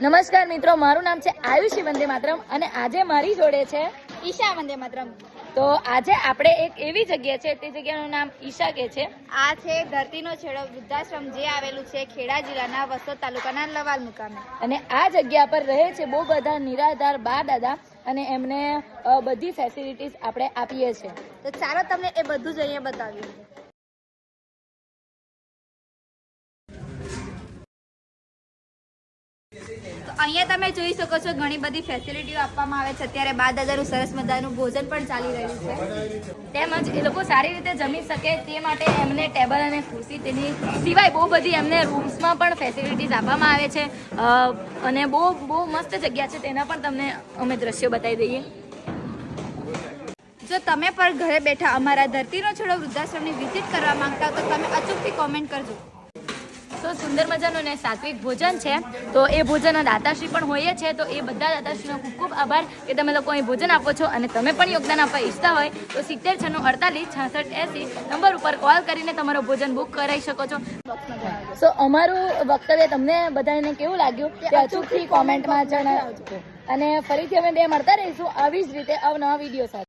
નમસ્કાર મિત્રો મારું નામ છે આયુષી વંદે માતરમ અને આજે મારી જોડે છે ઈશા વંદે માતરમ. તો આજે આપણે એક એવી જગ્યા છે તે જગ્યાનું નામ ઈશા કે છે. આ છે ધરતીનો છેડો વૃદ્ધાશ્રમ જે આવેલું છે ખેડા જિલ્લાના વસોદ તાલુકાના લવાલ મુકામે. અને આ જગ્યા પર રહે છે બહુ બધા નિરાધાર બા દાદા અને એમને બધી ફેસિલિટીઝ આપણે આપીએ છીએ. તો ચાલો તમને એ બધું જ અહીંયા બતાવ્યું તો અહીંયા તમે જોઈ શકો છો ઘણી બધી ફેસિલિટીઓ આપવામાં આવે છે. અત્યારે બાદ હજારું સરસ મજાનું ભોજન પણ ચાલી રહ્યું છે. તેમજ એ લોકો સારી રીતે જમી શકે તે માટે એમને ટેબલ અને ખુરશી તેની સિવાય બહુ બધી એમને રૂમ્સમાં પણ ફેસિલિટીઝ આપવામાં આવે છે. અને બહુ બહુ મસ્ત જગ્યા છે તેના પણ તમને અમે દ્રશ્યો બતાવી દઈએ. જો તમે પણ ઘરે બેઠા અમારા ધરતીનો છોડો વૃદ્ધાશ્રમની વિઝિટ કરવા માંગતા હો તો તમે અચૂકથી કોમેન્ટ કરજો. તો સુંદર મજાનું ને સાત્વિક ભોજન છે. તો એ ભોજન દાતાશ્રી પણ હોઈએ છે. તો એ બધા દાતાશ્રીનો ખૂબ ખૂબ આભાર કે તમે લોકો અહીં ભોજન આપો છો અને તમે પણ યોગદાન આપવા ઈચ્છતા હોય તો સિત્તેર છન્નું અડતાલીસ છાસઠ એસી નંબર ઉપર કોલ કરીને તમારો ભોજન બુક કરાવી શકો છો. સો અમારું વક્તવ્ય તમને બધાને કેવું લાગ્યું તે અચૂકથી કોમેન્ટમાં જણાવજો અને ફરીથી અમે બે મળતા રહીશું આવી જ રીતે અવનવા વીડિયો સાથે.